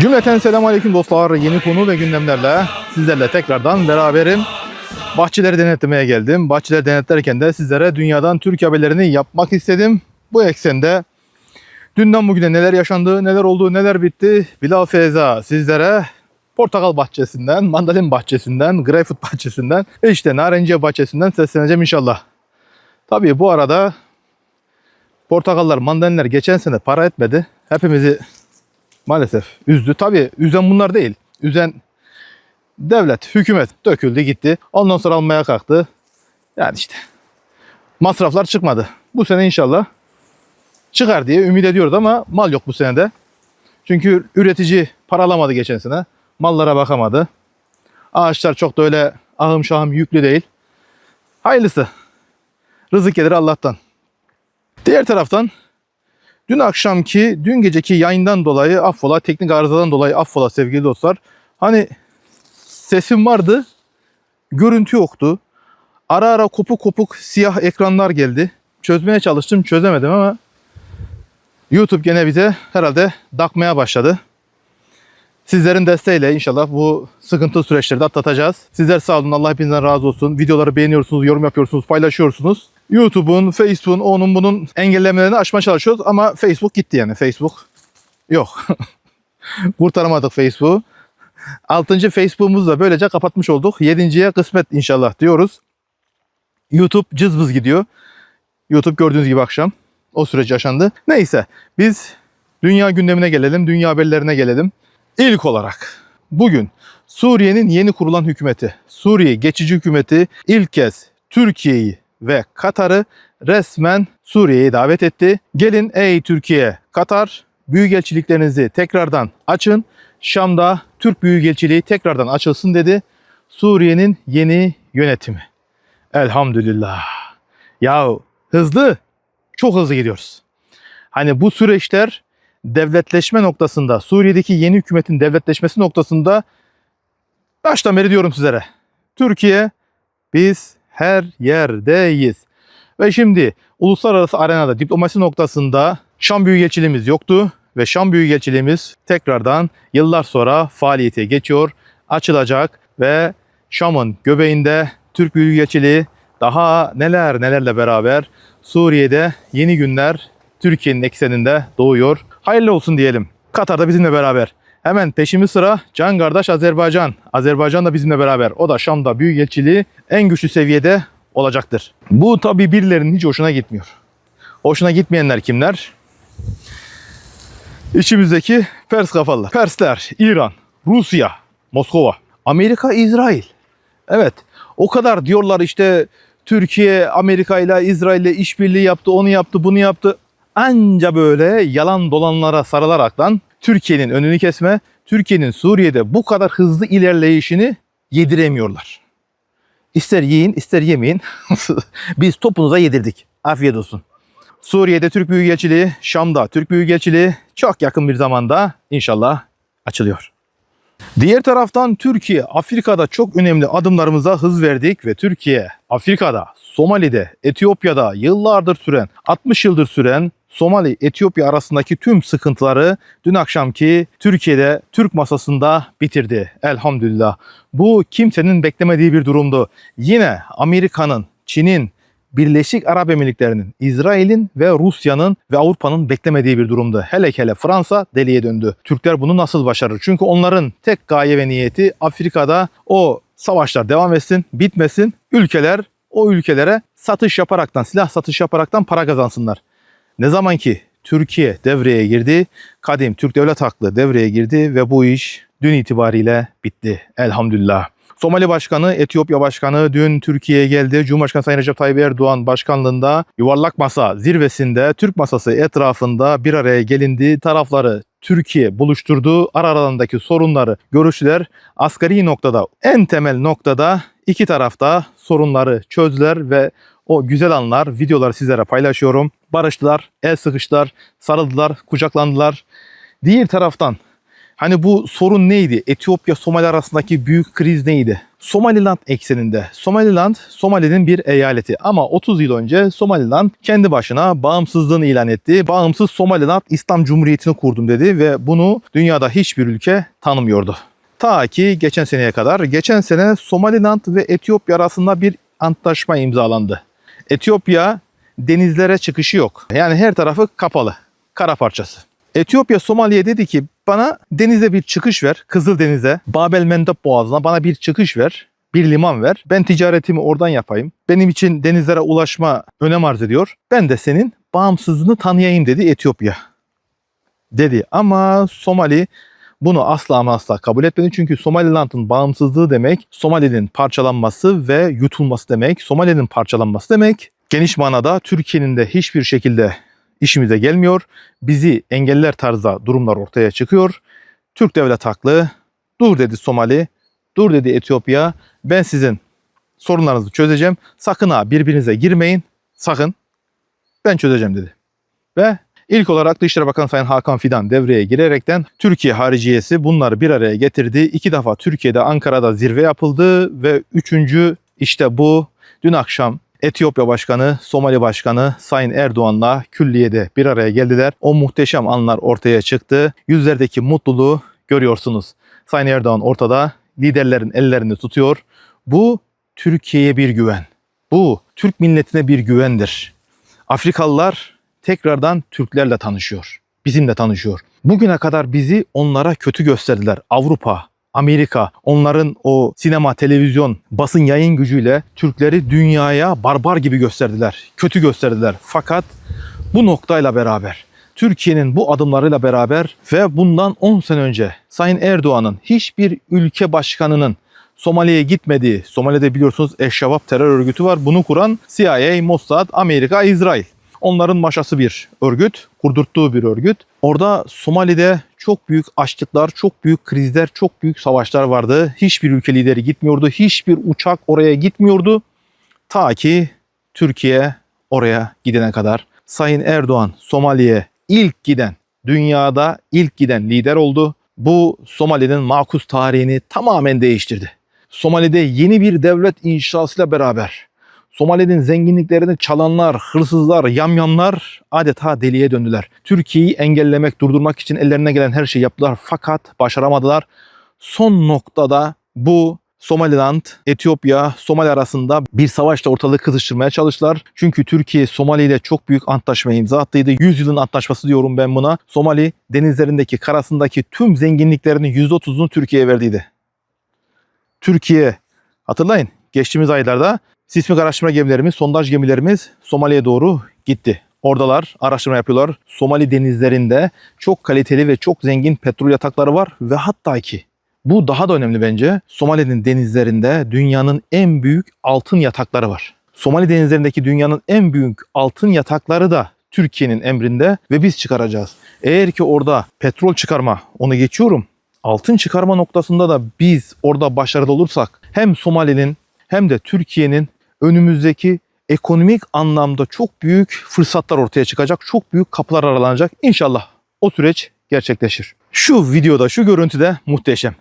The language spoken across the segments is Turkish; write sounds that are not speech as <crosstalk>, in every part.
Cümleten selamun aleyküm dostlar. Yeni konu ve gündemlerle sizlerle tekrardan beraberim. Bahçeleri denetlemeye geldim. Bahçeleri denetlerken de sizlere dünyadan Türk haberlerini yapmak istedim. Bu eksende dünden bugüne neler yaşandı, neler oldu, neler bitti. Bilal Feyza sizlere portakal bahçesinden, mandalin bahçesinden, greyfurt bahçesinden, işte narenciye bahçesinden sesleneceğim inşallah. Tabii bu arada portakallar, mandalinler geçen sene para etmedi. Hepimizi maalesef üzdü. Tabii üzen bunlar değil. Üzen devlet, hükümet döküldü gitti. Ondan sonra almaya kalktı. Yani işte masraflar çıkmadı. Bu sene inşallah çıkar diye ümit ediyoruz ama mal yok bu senede. Çünkü üretici para alamadı geçen sene. Mallara bakamadı. Ağaçlar çok da öyle ahım şahım yüklü değil. Hayırlısı. Rızık gelir Allah'tan. Diğer taraftan Dün akşamki, dün geceki yayından dolayı affola, teknik arızadan dolayı affola sevgili dostlar. Hani sesim vardı, görüntü yoktu. Ara ara kopuk kopuk siyah ekranlar geldi. Çözmeye çalıştım, çözemedim ama YouTube gene bize herhalde dakmaya başladı. Sizlerin desteğiyle inşallah bu sıkıntı süreçleri de atlatacağız. Sizler sağ olun. Allah hepinizden razı olsun. Videoları beğeniyorsunuz, yorum yapıyorsunuz, paylaşıyorsunuz. YouTube'un, Facebook'un, onun bunun engellemelerini aşmaya çalışıyoruz ama Facebook gitti yani. Facebook yok. <laughs> Kurtaramadık Facebook'u. 6. Facebook'umuzu da böylece kapatmış olduk. 7.ye kısmet inşallah diyoruz. YouTube cızbız gidiyor. YouTube gördüğünüz gibi akşam. O süreç yaşandı. Neyse biz dünya gündemine gelelim, dünya haberlerine gelelim. İlk olarak bugün Suriye'nin yeni kurulan hükümeti, Suriye geçici hükümeti ilk kez Türkiye'yi ve Katar'ı resmen Suriye'ye davet etti. Gelin ey Türkiye, Katar büyükelçiliklerinizi tekrardan açın. Şam'da Türk büyükelçiliği tekrardan açılsın dedi. Suriye'nin yeni yönetimi. Elhamdülillah. Yahu hızlı, çok hızlı gidiyoruz. Hani bu süreçler devletleşme noktasında, Suriye'deki yeni hükümetin devletleşmesi noktasında baştan beri diyorum sizlere. Türkiye biz her yerdeyiz. Ve şimdi uluslararası arenada diplomasi noktasında Şam Büyükelçiliğimiz yoktu ve Şam Büyükelçiliğimiz tekrardan yıllar sonra faaliyete geçiyor, açılacak ve Şam'ın göbeğinde Türk Büyükelçiliği daha neler nelerle beraber Suriye'de yeni günler Türkiye'nin ekseninde doğuyor. Hayırlı olsun diyelim. Katar da bizimle beraber. Hemen peşimiz sıra can kardeş Azerbaycan. Azerbaycan da bizimle beraber. O da Şam'da büyükelçiliği en güçlü seviyede olacaktır. Bu tabi birilerinin hiç hoşuna gitmiyor. Hoşuna gitmeyenler kimler? İçimizdeki Pers kafalılar. Persler, İran, Rusya, Moskova, Amerika, İsrail. Evet o kadar diyorlar işte Türkiye Amerika ile İsrail ile işbirliği yaptı, onu yaptı, bunu yaptı. Anca böyle yalan dolanlara sarılaraktan Türkiye'nin önünü kesme, Türkiye'nin Suriye'de bu kadar hızlı ilerleyişini yediremiyorlar. İster yiyin, ister yemeyin. <laughs> Biz topunuza yedirdik. Afiyet olsun. Suriye'de Türk Büyükelçiliği, Şam'da Türk Büyükelçiliği çok yakın bir zamanda inşallah açılıyor. Diğer taraftan Türkiye, Afrika'da çok önemli adımlarımıza hız verdik ve Türkiye, Afrika'da, Somali'de, Etiyopya'da yıllardır süren, 60 yıldır süren Somali, Etiyopya arasındaki tüm sıkıntıları dün akşamki Türkiye'de Türk masasında bitirdi. Elhamdülillah. Bu kimsenin beklemediği bir durumdu. Yine Amerika'nın, Çin'in, Birleşik Arap Emirlikleri'nin, İsrail'in ve Rusya'nın ve Avrupa'nın beklemediği bir durumdu. Hele hele Fransa deliye döndü. Türkler bunu nasıl başarır? Çünkü onların tek gaye ve niyeti Afrika'da o savaşlar devam etsin, bitmesin. Ülkeler o ülkelere satış yaparaktan, silah satış yaparaktan para kazansınlar. Ne zaman ki Türkiye devreye girdi, kadim Türk Devlet Haklı devreye girdi ve bu iş dün itibariyle bitti. Elhamdülillah. Somali Başkanı, Etiyopya Başkanı dün Türkiye'ye geldi. Cumhurbaşkanı Sayın Recep Tayyip Erdoğan başkanlığında yuvarlak masa zirvesinde Türk masası etrafında bir araya gelindi. Tarafları Türkiye buluşturdu. Aralarındaki sorunları görüşler asgari noktada en temel noktada iki tarafta sorunları çözdüler ve o güzel anlar, videoları sizlere paylaşıyorum. Barıştılar, el sıkıştılar, sarıldılar, kucaklandılar. Diğer taraftan hani bu sorun neydi? Etiyopya Somali arasındaki büyük kriz neydi? Somaliland ekseninde. Somaliland, Somali'nin bir eyaleti ama 30 yıl önce Somaliland kendi başına bağımsızlığını ilan etti. Bağımsız Somaliland İslam Cumhuriyeti'ni kurdum dedi ve bunu dünyada hiçbir ülke tanımıyordu. Ta ki geçen seneye kadar. Geçen sene Somaliland ve Etiyopya arasında bir antlaşma imzalandı. Etiyopya denizlere çıkışı yok. Yani her tarafı kapalı. Kara parçası. Etiyopya Somali'ye dedi ki bana denize bir çıkış ver. Kızıldeniz'e, Babel Mendeb Boğazı'na bana bir çıkış ver. Bir liman ver. Ben ticaretimi oradan yapayım. Benim için denizlere ulaşma önem arz ediyor. Ben de senin bağımsızlığını tanıyayım dedi Etiyopya. Dedi ama Somali bunu asla ama asla kabul etmedi. Çünkü Somaliland'ın bağımsızlığı demek Somali'nin parçalanması ve yutulması demek. Somali'nin parçalanması demek. Geniş manada Türkiye'nin de hiçbir şekilde işimize gelmiyor. Bizi engeller tarzda durumlar ortaya çıkıyor. Türk devlet haklı. Dur dedi Somali. Dur dedi Etiyopya. Ben sizin sorunlarınızı çözeceğim. Sakın ha birbirinize girmeyin. Sakın. Ben çözeceğim dedi. Ve ilk olarak Dışişleri Bakanı Sayın Hakan Fidan devreye girerekten Türkiye hariciyesi bunları bir araya getirdi. İki defa Türkiye'de Ankara'da zirve yapıldı ve üçüncü işte bu dün akşam Etiyopya Başkanı, Somali Başkanı Sayın Erdoğan'la külliyede bir araya geldiler. O muhteşem anlar ortaya çıktı. Yüzlerdeki mutluluğu görüyorsunuz. Sayın Erdoğan ortada, liderlerin ellerini tutuyor. Bu Türkiye'ye bir güven. Bu Türk milletine bir güvendir. Afrikalılar tekrardan Türklerle tanışıyor. Bizimle tanışıyor. Bugüne kadar bizi onlara kötü gösterdiler. Avrupa, Amerika onların o sinema, televizyon, basın yayın gücüyle Türkleri dünyaya barbar gibi gösterdiler. Kötü gösterdiler. Fakat bu noktayla beraber Türkiye'nin bu adımlarıyla beraber ve bundan 10 sene önce Sayın Erdoğan'ın hiçbir ülke başkanının Somali'ye gitmediği, Somali'de biliyorsunuz Eşşabab terör örgütü var. Bunu kuran CIA, Mossad, Amerika, İsrail. Onların maşası bir örgüt, kurdurttuğu bir örgüt. Orada Somali'de çok büyük açlıklar, çok büyük krizler, çok büyük savaşlar vardı. Hiçbir ülke lideri gitmiyordu. Hiçbir uçak oraya gitmiyordu. Ta ki Türkiye oraya gidene kadar. Sayın Erdoğan Somali'ye ilk giden, dünyada ilk giden lider oldu. Bu Somali'nin makus tarihini tamamen değiştirdi. Somali'de yeni bir devlet inşasıyla beraber Somali'nin zenginliklerini çalanlar, hırsızlar, yamyamlar adeta deliye döndüler. Türkiye'yi engellemek, durdurmak için ellerine gelen her şeyi yaptılar fakat başaramadılar. Son noktada bu Somaliland, Etiyopya, Somali arasında bir savaşla ortalığı kızıştırmaya çalıştılar. Çünkü Türkiye Somali ile çok büyük antlaşmaya imza attıydı. 100 yılın antlaşması diyorum ben buna. Somali denizlerindeki, karasındaki tüm zenginliklerinin %30'unu Türkiye'ye verdiydi. Türkiye hatırlayın geçtiğimiz aylarda sismik araştırma gemilerimiz, sondaj gemilerimiz Somali'ye doğru gitti. Oradalar araştırma yapıyorlar. Somali denizlerinde çok kaliteli ve çok zengin petrol yatakları var ve hatta ki bu daha da önemli bence. Somali'nin denizlerinde dünyanın en büyük altın yatakları var. Somali denizlerindeki dünyanın en büyük altın yatakları da Türkiye'nin emrinde ve biz çıkaracağız. Eğer ki orada petrol çıkarma onu geçiyorum. Altın çıkarma noktasında da biz orada başarılı olursak hem Somali'nin hem de Türkiye'nin önümüzdeki ekonomik anlamda çok büyük fırsatlar ortaya çıkacak. Çok büyük kapılar aralanacak. İnşallah o süreç gerçekleşir. Şu videoda, şu görüntüde muhteşem.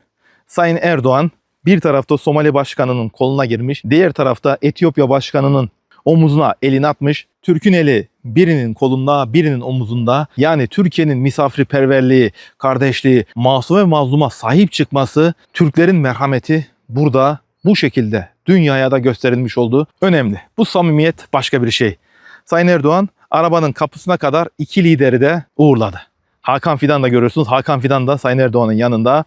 Sayın Erdoğan bir tarafta Somali Başkanı'nın koluna girmiş, diğer tarafta Etiyopya Başkanı'nın omuzuna elini atmış. Türk'ün eli birinin kolunda, birinin omuzunda. Yani Türkiye'nin misafirperverliği, kardeşliği, masum ve mazluma sahip çıkması, Türklerin merhameti burada bu şekilde dünyaya da gösterilmiş olduğu önemli. Bu samimiyet başka bir şey. Sayın Erdoğan arabanın kapısına kadar iki lideri de uğurladı. Hakan Fidan da görüyorsunuz. Hakan Fidan da Sayın Erdoğan'ın yanında.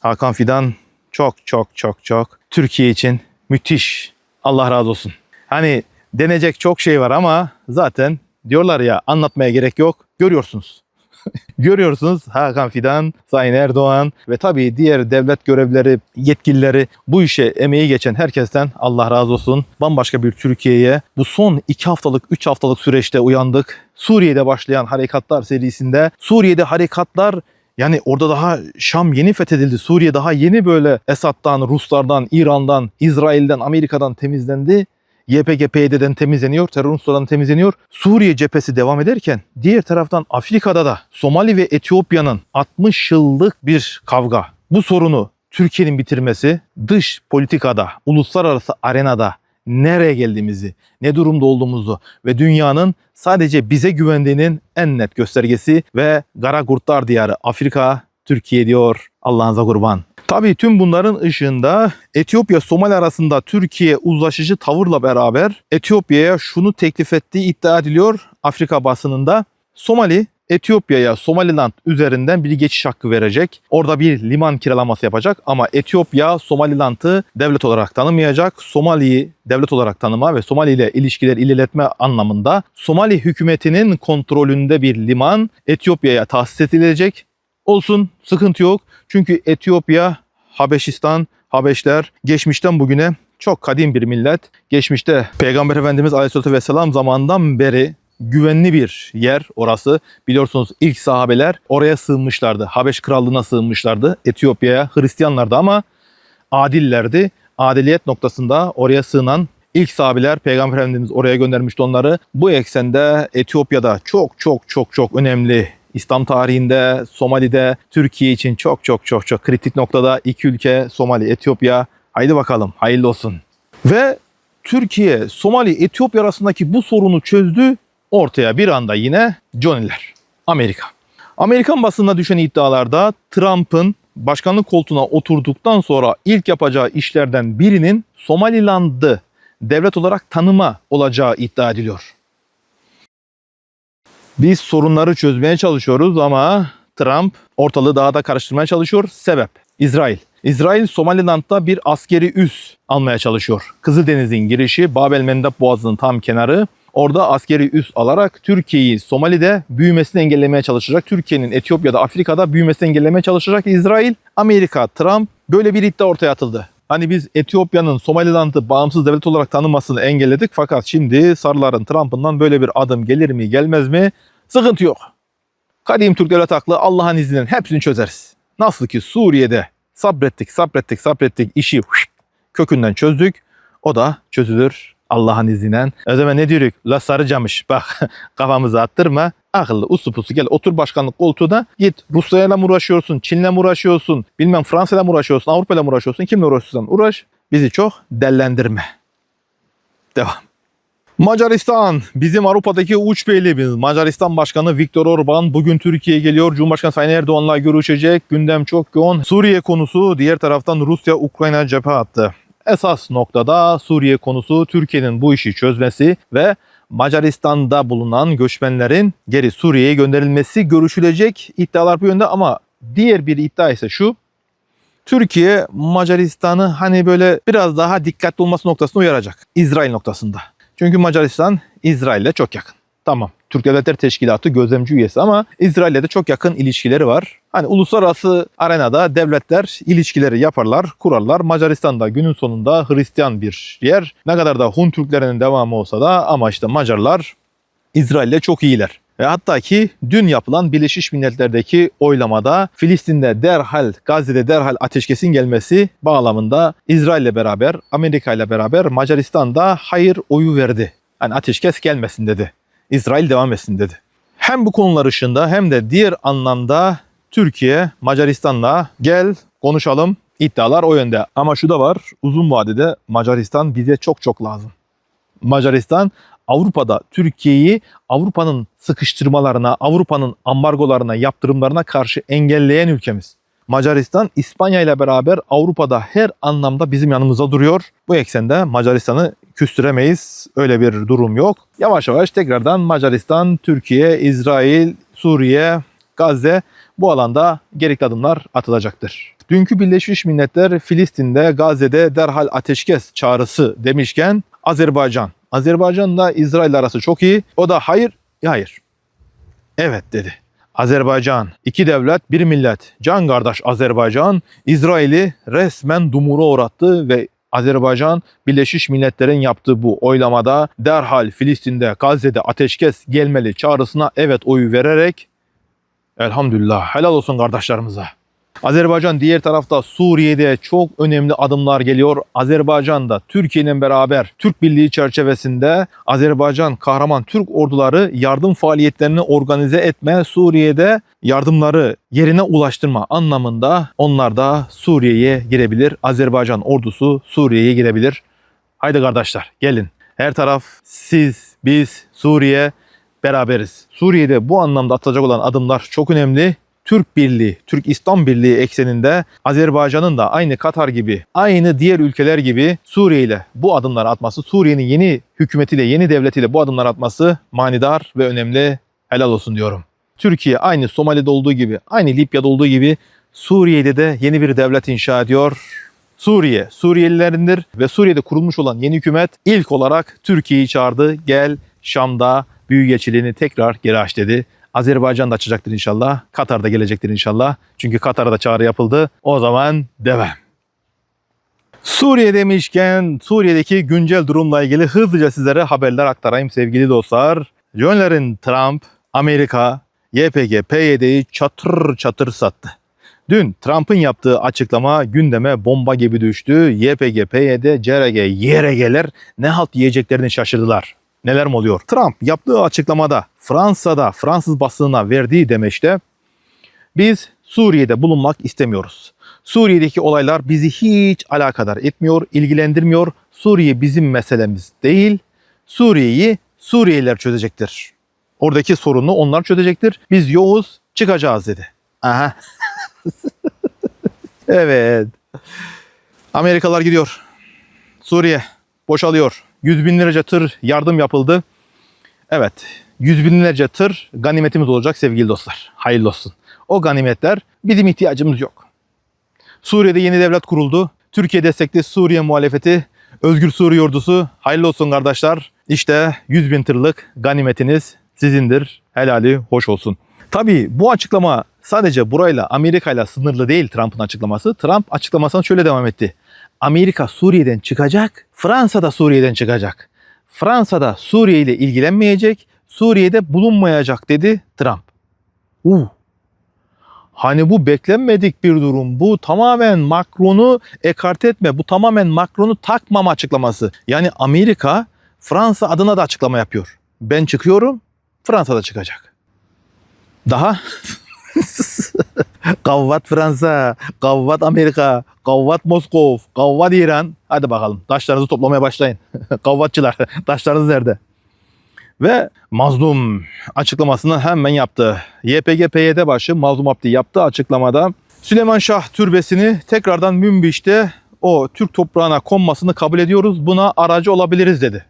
Hakan Fidan çok çok çok çok Türkiye için müthiş. Allah razı olsun. Hani denecek çok şey var ama zaten diyorlar ya anlatmaya gerek yok. Görüyorsunuz. <laughs> Görüyorsunuz Hakan Fidan, Sayın Erdoğan ve tabii diğer devlet görevlileri, yetkilileri bu işe emeği geçen herkesten Allah razı olsun. Bambaşka bir Türkiye'ye bu son 2 haftalık, 3 haftalık süreçte uyandık. Suriye'de başlayan harekatlar serisinde Suriye'de harekatlar yani orada daha Şam yeni fethedildi. Suriye daha yeni böyle Esad'dan, Ruslardan, İran'dan, İsrail'den, Amerika'dan temizlendi. YPG PYD'den temizleniyor, terör unsurlarından temizleniyor. Suriye cephesi devam ederken diğer taraftan Afrika'da da Somali ve Etiyopya'nın 60 yıllık bir kavga. Bu sorunu Türkiye'nin bitirmesi dış politikada, uluslararası arenada nereye geldiğimizi, ne durumda olduğumuzu ve dünyanın sadece bize güvendiğinin en net göstergesi ve Kara Kurtlar Diyarı Afrika, Türkiye diyor Allah'ınıza kurban. Tabii tüm bunların ışığında Etiyopya Somali arasında Türkiye uzlaşıcı tavırla beraber Etiyopya'ya şunu teklif ettiği iddia ediliyor Afrika basınında. Somali Etiyopya'ya Somaliland üzerinden bir geçiş hakkı verecek. Orada bir liman kiralaması yapacak ama Etiyopya Somaliland'ı devlet olarak tanımayacak. Somali'yi devlet olarak tanıma ve Somali ile ilişkiler ilerletme anlamında Somali hükümetinin kontrolünde bir liman Etiyopya'ya tahsis edilecek. Olsun sıkıntı yok. Çünkü Etiyopya, Habeşistan, Habeşler geçmişten bugüne çok kadim bir millet. Geçmişte Peygamber Efendimiz Aleyhisselatü Vesselam zamanından beri güvenli bir yer orası. Biliyorsunuz ilk sahabeler oraya sığınmışlardı. Habeş Krallığı'na sığınmışlardı. Etiyopya'ya Hristiyanlardı ama adillerdi. Adiliyet noktasında oraya sığınan ilk sahabeler Peygamber Efendimiz oraya göndermişti onları. Bu eksende Etiyopya'da çok çok çok çok önemli İslam tarihinde, Somali'de, Türkiye için çok çok çok çok kritik noktada iki ülke Somali, Etiyopya. Haydi bakalım hayırlı olsun. Ve Türkiye, Somali, Etiyopya arasındaki bu sorunu çözdü. Ortaya bir anda yine Johnny'ler. Amerika. Amerikan basınına düşen iddialarda Trump'ın başkanlık koltuğuna oturduktan sonra ilk yapacağı işlerden birinin Somaliland'ı devlet olarak tanıma olacağı iddia ediliyor. Biz sorunları çözmeye çalışıyoruz ama Trump ortalığı daha da karıştırmaya çalışıyor. Sebep İsrail. İsrail Somaliland'da bir askeri üs almaya çalışıyor. Kızıldeniz'in girişi Babel Mendeb Boğazı'nın tam kenarı. Orada askeri üs alarak Türkiye'yi Somali'de büyümesini engellemeye çalışacak. Türkiye'nin Etiyopya'da, Afrika'da büyümesini engellemeye çalışacak İsrail. Amerika, Trump böyle bir iddia ortaya atıldı. Hani biz Etiyopya'nın Somaliland'ı bağımsız devlet olarak tanınmasını engelledik fakat şimdi Sarıların Trump'ından böyle bir adım gelir mi gelmez mi sıkıntı yok. Kadim Türk devlet aklı Allah'ın izniyle hepsini çözeriz. Nasıl ki Suriye'de sabrettik sabrettik sabrettik işi kökünden çözdük o da çözülür Allah'ın izniyle. O zaman ne diyoruz? La sarıcamış bak <laughs> kafamızı attırma. Akıllı uslu pusu gel otur başkanlık koltuğuna git Rusya'yla mı uğraşıyorsun, Çin'le mi uğraşıyorsun, bilmem Fransa'yla mı uğraşıyorsun, Avrupa'yla mı uğraşıyorsun, kimle uğraşıyorsan uğraş. Bizi çok dellendirme. Devam. Macaristan bizim Avrupa'daki uç beylimiz. Macaristan Başkanı Viktor Orban bugün Türkiye'ye geliyor. Cumhurbaşkanı Sayın Erdoğan'la görüşecek. Gündem çok yoğun. Suriye konusu diğer taraftan Rusya Ukrayna cephe attı. Esas noktada Suriye konusu Türkiye'nin bu işi çözmesi ve Macaristan'da bulunan göçmenlerin geri Suriye'ye gönderilmesi görüşülecek iddialar bu yönde ama diğer bir iddia ise şu. Türkiye Macaristan'ı hani böyle biraz daha dikkatli olması noktasında uyaracak. İsrail noktasında. Çünkü Macaristan İsrail'le çok yakın. Tamam. Türk Devletleri Teşkilatı gözlemci üyesi ama İsrail'le de çok yakın ilişkileri var. Hani uluslararası arenada devletler ilişkileri yaparlar, kurarlar. Macaristan da günün sonunda Hristiyan bir yer. Ne kadar da Hun Türklerinin devamı olsa da ama işte Macarlar İsrail'le çok iyiler. Ve hatta ki dün yapılan Birleşmiş Milletler'deki oylamada Filistin'de derhal, Gazze'de derhal ateşkesin gelmesi bağlamında İsrail'le beraber, Amerika ile beraber Macaristan da hayır oyu verdi. Yani ateşkes gelmesin dedi. İsrail devam etsin dedi. Hem bu konular ışığında hem de diğer anlamda Türkiye Macaristan'la gel konuşalım iddialar o yönde. Ama şu da var uzun vadede Macaristan bize çok çok lazım. Macaristan Avrupa'da Türkiye'yi Avrupa'nın sıkıştırmalarına, Avrupa'nın ambargolarına, yaptırımlarına karşı engelleyen ülkemiz. Macaristan İspanya ile beraber Avrupa'da her anlamda bizim yanımıza duruyor. Bu eksende Macaristan'ı küstüremeyiz. Öyle bir durum yok. Yavaş yavaş tekrardan Macaristan, Türkiye, İsrail, Suriye, Gazze bu alanda gerekli adımlar atılacaktır. Dünkü Birleşmiş Milletler Filistin'de, Gazze'de derhal ateşkes çağrısı demişken Azerbaycan. Azerbaycan'la İsrail arası çok iyi. O da hayır, hayır. Evet dedi. Azerbaycan, iki devlet, bir millet. Can kardeş Azerbaycan, İsrail'i resmen dumura uğrattı ve Azerbaycan Birleşmiş Milletler'in yaptığı bu oylamada derhal Filistin'de, Gazze'de ateşkes gelmeli çağrısına evet oyu vererek elhamdülillah helal olsun kardeşlerimize. Azerbaycan diğer tarafta Suriye'de çok önemli adımlar geliyor. Azerbaycan'da Türkiye'nin beraber Türk Birliği çerçevesinde Azerbaycan kahraman Türk orduları yardım faaliyetlerini organize etme, Suriye'de yardımları yerine ulaştırma anlamında onlar da Suriye'ye girebilir. Azerbaycan ordusu Suriye'ye girebilir. Haydi kardeşler gelin. Her taraf siz, biz, Suriye beraberiz. Suriye'de bu anlamda atılacak olan adımlar çok önemli. Türk Birliği, Türk İslam Birliği ekseninde Azerbaycan'ın da aynı Katar gibi, aynı diğer ülkeler gibi Suriye ile bu adımları atması, Suriye'nin yeni hükümetiyle, yeni devletiyle bu adımları atması manidar ve önemli. Helal olsun diyorum. Türkiye aynı Somali'de olduğu gibi, aynı Libya'da olduğu gibi Suriye'de de yeni bir devlet inşa ediyor. Suriye, Suriyelilerindir ve Suriye'de kurulmuş olan yeni hükümet ilk olarak Türkiye'yi çağırdı. Gel Şam'da büyükelçiliğini tekrar geri aç dedi. Azerbaycan da açacaktır inşallah. Katar da gelecektir inşallah. Çünkü Katar'a da çağrı yapıldı. O zaman devam. Suriye demişken Suriye'deki güncel durumla ilgili hızlıca sizlere haberler aktarayım sevgili dostlar. Yönlerin Trump, Amerika, YPG, PYD'yi çatır çatır sattı. Dün Trump'ın yaptığı açıklama gündeme bomba gibi düştü. YPG, PYD, CRG, YRG'ler ne halt yiyeceklerini şaşırdılar. Neler mi oluyor? Trump yaptığı açıklamada Fransa'da Fransız basınına verdiği demeçte biz Suriye'de bulunmak istemiyoruz. Suriye'deki olaylar bizi hiç alakadar etmiyor, ilgilendirmiyor. Suriye bizim meselemiz değil. Suriye'yi Suriyeliler çözecektir. Oradaki sorunu onlar çözecektir. Biz yoğuz çıkacağız dedi. Aha. <laughs> evet. Amerikalılar gidiyor. Suriye boşalıyor. Yüz binlerce tır yardım yapıldı. Evet. Yüz binlerce tır ganimetimiz olacak sevgili dostlar. Hayırlı olsun. O ganimetler bizim ihtiyacımız yok. Suriye'de yeni devlet kuruldu. Türkiye destekli Suriye muhalefeti, Özgür Suriye ordusu. Hayırlı olsun kardeşler. İşte 100 bin tırlık ganimetiniz sizindir. Helali hoş olsun. Tabii bu açıklama sadece burayla Amerika'yla sınırlı değil Trump'ın açıklaması. Trump açıklamasına şöyle devam etti. Amerika Suriye'den çıkacak, Fransa da Suriye'den çıkacak. Fransa da Suriye ile ilgilenmeyecek, Suriye'de bulunmayacak dedi Trump. Uh. Hani bu beklenmedik bir durum. Bu tamamen Macron'u ekart etme. Bu tamamen Macron'u takmama açıklaması. Yani Amerika Fransa adına da açıklama yapıyor. Ben çıkıyorum, Fransa da çıkacak. Daha <laughs> <laughs> Kavvat Fransa, kavvat Amerika, kavvat Moskov, kavvat İran. Hadi bakalım taşlarınızı toplamaya başlayın. <laughs> Kavvatçılar <laughs> taşlarınız nerede? Ve Mazlum açıklamasını hemen yaptı. YPG PYD başı Mazlum Abdi yaptığı açıklamada Süleyman Şah türbesini tekrardan Münbiş'te o Türk toprağına konmasını kabul ediyoruz. Buna aracı olabiliriz dedi.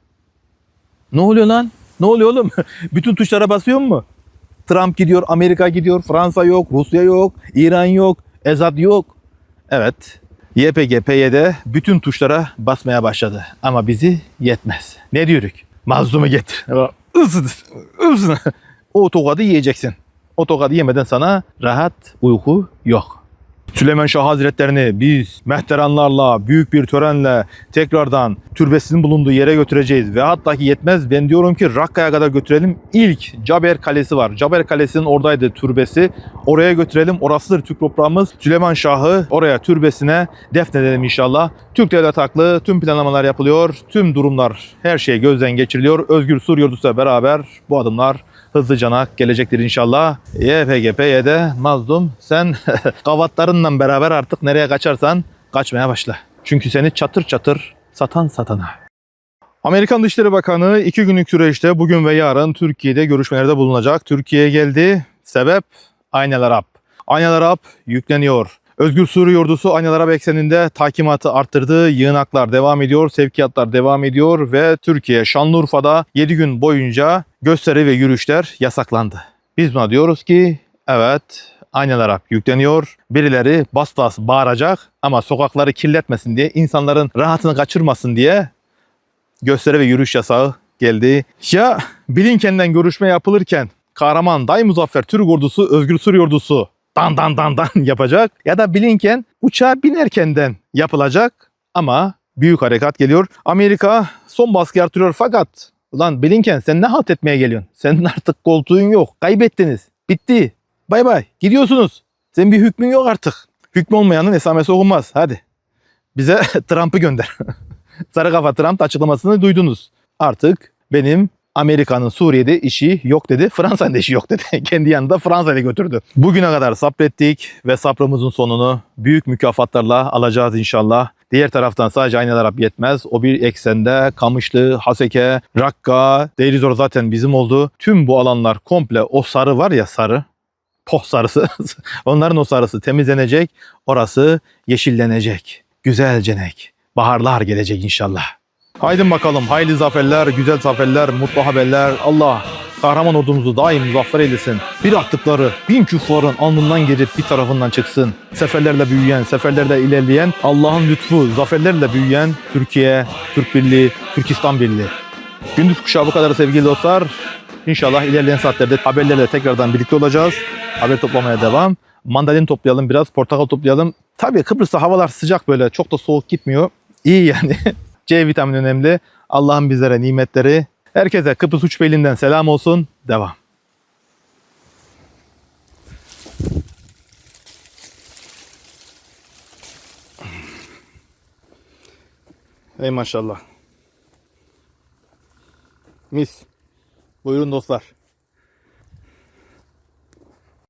Ne oluyor lan? Ne oluyor oğlum? Bütün tuşlara basıyor mu? Trump gidiyor, Amerika gidiyor, Fransa yok, Rusya yok, İran yok, Ezad yok. Evet, YPG, PYD bütün tuşlara basmaya başladı. Ama bizi yetmez. Ne diyoruz? Mazlumu getir. Isın, ısın. O tokadı yiyeceksin. O tokadı yemeden sana rahat uyku yok. Süleyman Şah Hazretlerini biz mehteranlarla, büyük bir törenle tekrardan türbesinin bulunduğu yere götüreceğiz. Ve hatta ki yetmez ben diyorum ki Rakka'ya kadar götürelim. İlk Caber Kalesi var. Caber Kalesi'nin oradaydı türbesi. Oraya götürelim. Orasıdır Türk toprağımız. Süleyman Şah'ı oraya türbesine defnedelim inşallah. Türk Devlet haklı. Tüm planlamalar yapılıyor. Tüm durumlar her şey gözden geçiriliyor. Özgür Sur Yurdu'yla beraber bu adımlar hızlıcana gelecektir inşallah. YPG, PYD, Mazlum sen <laughs> kavatlarınla beraber artık nereye kaçarsan kaçmaya başla. Çünkü seni çatır çatır satan satana. Amerikan Dışişleri Bakanı iki günlük süreçte bugün ve yarın Türkiye'de görüşmelerde bulunacak. Türkiye'ye geldi. Sebep? Aynalar Arap. Aynalar Arap yükleniyor. Özgür Suriye Ordusu Aynalar Arap ekseninde takimatı arttırdı. Yığınaklar devam ediyor, sevkiyatlar devam ediyor ve Türkiye Şanlıurfa'da 7 gün boyunca gösteri ve yürüyüşler yasaklandı. Biz buna diyoruz ki evet Aynalar Arap yükleniyor. Birileri bas bas bağıracak ama sokakları kirletmesin diye, insanların rahatını kaçırmasın diye gösteri ve yürüyüş yasağı geldi. Ya Blinken'den görüşme yapılırken kahraman Day Muzaffer Türk ordusu, Özgür Suriye ordusu dan dan dan dan <laughs> yapacak. Ya da Blinken uçağa binerkenden yapılacak ama büyük harekat geliyor. Amerika son baskı artırıyor fakat ulan Blinken sen ne halt etmeye geliyorsun? Senin <laughs> artık koltuğun yok. Kaybettiniz. Bitti. Bay bay. Gidiyorsunuz. Senin bir hükmün yok artık. Hükmü olmayanın esamesi okunmaz. Hadi. Bize <laughs> Trump'ı gönder. Sarı kafa Trump açıklamasını duydunuz. Artık benim Amerika'nın Suriye'de işi yok dedi. Fransa'nın da işi yok dedi. <laughs> Kendi yanında Fransa'ya götürdü. Bugüne kadar sabrettik ve sabrımızın sonunu büyük mükafatlarla alacağız inşallah. Diğer taraftan sadece Aynel Arap yetmez. O bir eksende Kamışlı, Haseke, Rakka, Deirizor zaten bizim oldu. Tüm bu alanlar komple o sarı var ya sarı. Poh sarısı. <laughs> Onların o sarısı temizlenecek. Orası yeşillenecek. Güzelcenek. Baharlar gelecek inşallah. Haydi bakalım hayırlı zaferler, güzel zaferler, mutlu haberler. Allah kahraman ordumuzu daim muzaffer eylesin. Bir attıkları bin küffarın alnından gelip bir tarafından çıksın. Seferlerle büyüyen, seferlerle ilerleyen, Allah'ın lütfu, zaferlerle büyüyen Türkiye, Türk Birliği, Türkistan Birliği. Gündüz kuşağı bu kadar sevgili dostlar. İnşallah ilerleyen saatlerde haberlerle tekrardan birlikte olacağız. Haber toplamaya devam. Mandalin toplayalım biraz, portakal toplayalım. Tabii Kıbrıs'ta havalar sıcak böyle çok da soğuk gitmiyor. İyi yani. <laughs> C vitamini önemli. Allah'ın bizlere nimetleri. Herkese Kıbrıs Uçbeyliğinden selam olsun. Devam. Ey maşallah. Mis. Buyurun dostlar.